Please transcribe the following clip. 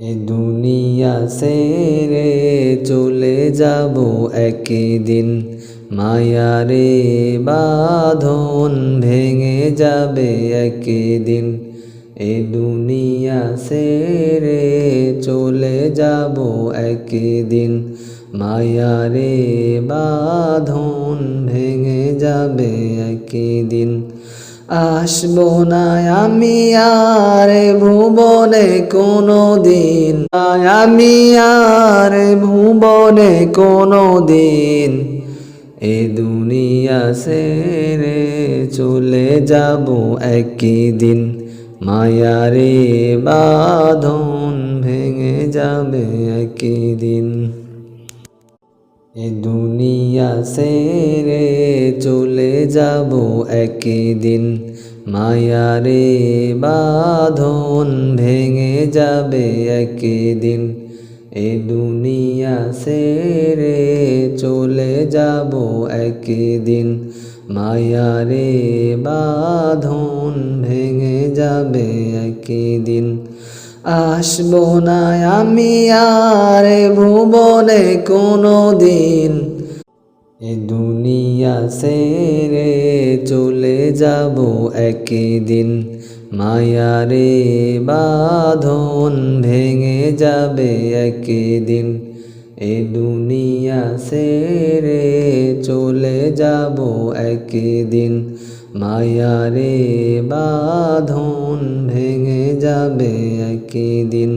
এ দুনিয়া সেরে চলে যাব একদিন। মায়ারে বাঁধন ভেঙে যাবে একদিন। এ দুনিয়া সেরে চলে যাব একদিন। মায়ারে বাঁধন ভেঙে যাবে একদিন। আসব না আমি আর ভুবনে কোনো দিন আমি আর ভুবনে কোনো দিন এ দুনিয়া সেরে চলে যাব একই দিন। মায়ারে বাঁধন ভেঙে যাবে একই দিন। এ দুনিয়া সেরে চলে যাব একদিন। মায়ারে বাঁধন ভেঙে যাবে একদিন। এ দুনিয়া সেরে চলে যাব একদিন। মায়ারে বাঁধন ভেঙে যাবে একদিন। আসব না আমি আর ভুবনে কোনো দিন এ দুনিয়া সেরে চলে যাব একদিন। মায়ারে বাঁধন ভেঙে যাবে একদিন। এ দুনিয়া সেরে চলে যাব একদিন। মায়ারে বাঁধন ভেঙে যাবে একদিন